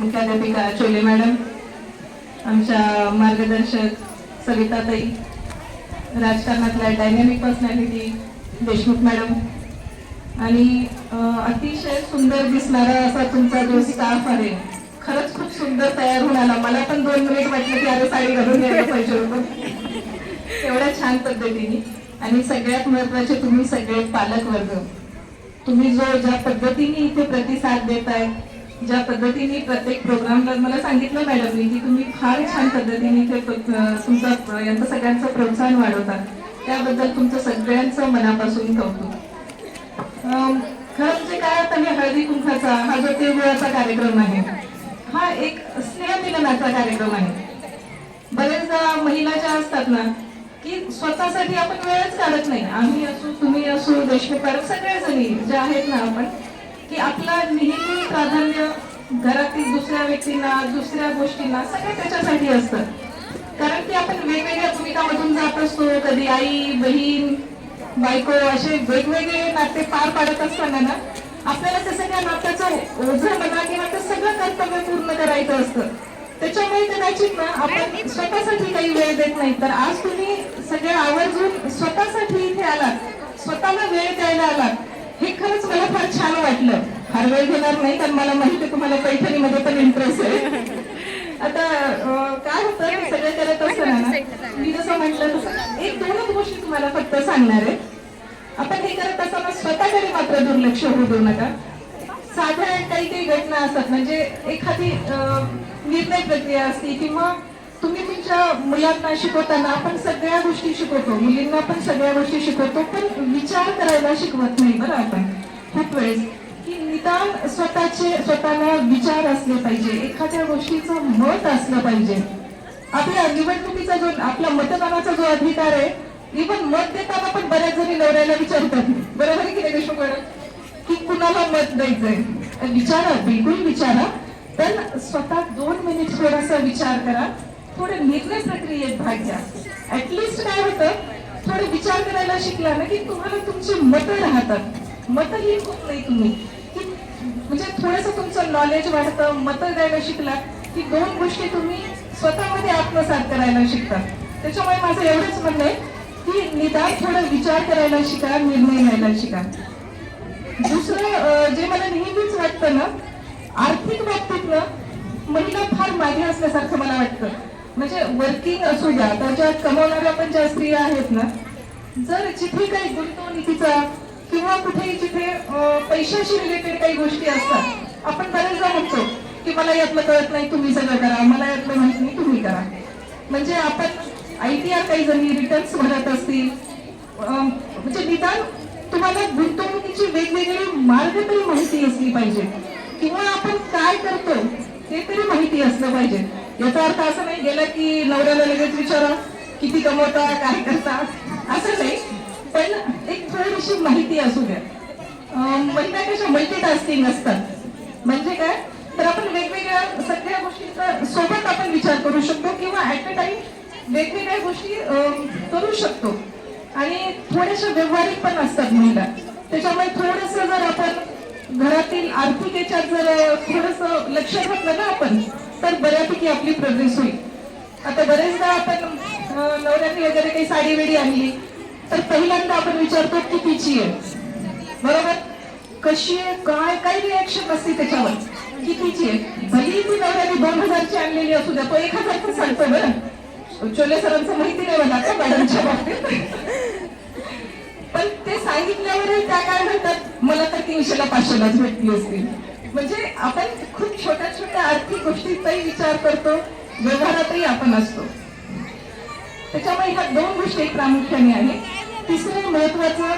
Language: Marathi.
मुख्याध्यापिका चोले मॅडम आमच्या मार्गदर्शक सविताताई राजकारणातल्या डायनॅमिक पर्सनॅलिटी देशमुख मॅडम. आणि अतिशय सुंदर दिसणारा असा तुमचा जो स्टाफ आहे खरंच खूप सुंदर तयार होऊन आला. मला पण दोन मिनिट वाटलं की अरे साडी घालून घ्यायला पाहिजे होतं. एवढ्या छान पद्धतीने. आणि सगळ्यात महत्त्वाचे तुम्ही सगळे पालक वर्ग तुम्ही जो ज्या पद्धतीने इथे प्रतिसाद देताय ज्या पद्धतीने प्रत्येक प्रोग्रामला मला सांगितलं मॅडमनी की तुम्ही फार छान पद्धतीने ते तुमचा यांचं सगळ्यांचं प्रोत्साहन वाढवता. त्याबद्दल तुमचं सगळ्यांचं मनापासून कौतुक. खरं म्हणजे काय आता हे हळदी कुंकाचा हा जो तिळगुळाचा कार्यक्रम आहे हा एक स्नेहमिलनाचा कार्यक्रम आहे. बरेचदा महिला ज्या असतात ना की स्वतःसाठी आपण वेळच काढत नाही. आम्ही असू तुम्ही असू देशमुख सगळ्या जणी ज्या आहेत ना आपण की आपला नेहमी प्राधान्य घरातील दुसऱ्या व्यक्तींना दुसऱ्या गोष्टींना सगळं त्याच्यासाठी असतं. कारण की आपण वेगवेगळ्या भूमिकामधून जात असतो. कधी आई बहीण बायको असे वेगवेगळे नाते पार पाडत असताना ना आपल्याला त्या सगळ्या नात्याचं ओझं म्हणा किंवा ते सगळं कर्तव्य पूर्ण करायचं असतं. त्याच्यामुळे कदाचित ना आपण स्वतःसाठी काही वेळ देत नाही. तर आज तुम्ही सगळ्या आवर्जून स्वतःसाठी इथे आलात. स्वतःला वेळ द्यायला आलात. हे खरंच मला फार छान वाटलं. फार वेळ घेणार नाही कारण मला माहिती आहे तुम्हाला पैठणीमध्ये पण इंटरेस्ट आहे. आता काय होतं सगळं करत असताना ना मी जसं म्हटलं तसं एक दोनच गोष्टी तुम्हाला फक्त सांगणार आहे. आपण हे करत असताना स्वतःकडे मात्र दुर्लक्ष होऊ देऊ नका. साध्या काही काही घटना असतात म्हणजे एखादी निर्णय प्रक्रिया असते किंवा तुम्ही तुमच्या मुलांना शिकवताना आपण सगळ्या गोष्टी शिकवतो. मुलींना पण सगळ्या गोष्टी शिकवतो पण विचार करायला शिकवत नाही बरं आपण. खूप वेळेस की निदान स्वतःचे स्वतःला विचार असले पाहिजे एखाद्या गोष्टीचं मत असलं पाहिजे. आपल्या निवडणुकीचा जो आपला मतदानाचा जो अधिकार आहे इव्हन मत देताना पण बऱ्याच जणी नवऱ्याला विचारतात. बरोबर आहे की नाही देशमुख मॅडम? की कुणाला मत द्यायचंय? विचारा बिलकुल विचारा. पण स्वतः दोन मिनिट थोडासा विचार करा. थोडं निर्णय प्रक्रियेत भाग घ्या ऍटलिस्ट काय होतं थोडं विचार करायला शिकला ना की तुम्हाला तुमची मतं राहतात. मतं ही खूप नाही तुम्ही. की म्हणजे थोडंसं तुमचं नॉलेज वाढतं मतं द्यायला शिकला की दोन गोष्टी तुम्ही स्वतःमध्ये आत्मसात करायला शिकता. त्याच्यामुळे माझं एवढंच म्हणणं आहे की निदान थोडं विचार करायला शिका निर्णय घ्यायला शिका. दुसरं जे मला नेहमीच वाटतं ना आर्थिक बाबतीत ना महिला फार मागे असल्यासारखं मला वाटतं. म्हणजे वर्किंग असू द्या तर कमवणाऱ्या पण ज्या स्त्रिया आहेत ना जर जिथे काही गुंतवणुकीचा किंवा कुठेही जिथे पैशाशी रिलेटेड काही गोष्टी असतात आपण बरेचदा म्हणतो की मला यातलं कळत नाही तुम्ही सगळं करा मला यातलं माहीत नाही तुम्ही करा. म्हणजे आपण आय टी आर काही जणी रिटर्न्स भरत असतील म्हणजे निदान तुम्हाला गुंतवणुकीची वेगवेगळे मार्ग तरी माहिती असली पाहिजे किंवा आपण काय करतो ते तरी माहिती असलं पाहिजे याचा अर्थ असं नाही गेला की नवऱ्याला लगेच विचारा किती कमवता काय करता असं नाही. पण एक थोडीशी माहिती असू द्या. महिला कशा मल्टीटास्किंग असतात म्हणजे काय? तर आपण वेगवेगळ्या सगळ्या गोष्टींचा सोबत आपण विचार करू शकतो किंवा ऍट अ टाइम वेगवेगळ्या गोष्टी करू शकतो. आणि थोड्याशा व्यवहारिक पण असतात महिला. त्याच्यामुळे थोडस जर आपण घरातील आर्थिक याच्यात जर थोडस लक्ष घातलं ना आपण तर बऱ्यापैकी आपली प्रोग्रेस होईल. आता बरेचदा आपण अं, नवऱ्याने वगैरे काही साडी वेडी आणली तर पहिल्यांदा आपण विचारतो कितीची आहे. बरोबर? कशी आहे? काय काय रिॲक्शन असते त्याच्यावर. कितीची आहे. भली ती नवऱ्याने दोन हजारची आणलेली असू द्या तो एक हजारचं सांगतो बरं चोले सरांचं माहिती नाही मला का मॅडमच्या बाबतीत? पण ते सांगितल्यावरही त्या काय म्हणतात मला तर तीनशेला पाचशेलाच भेटली असतील. म्हणजे आपण खूप छोट्या छोट्या आर्थिक गोष्टीचाही विचार करतो व्यवहारातही आपण असतो. त्याच्यामुळे ह्या दोन गोष्टी प्रामुख्याने आहे तिसरं महत्वाचं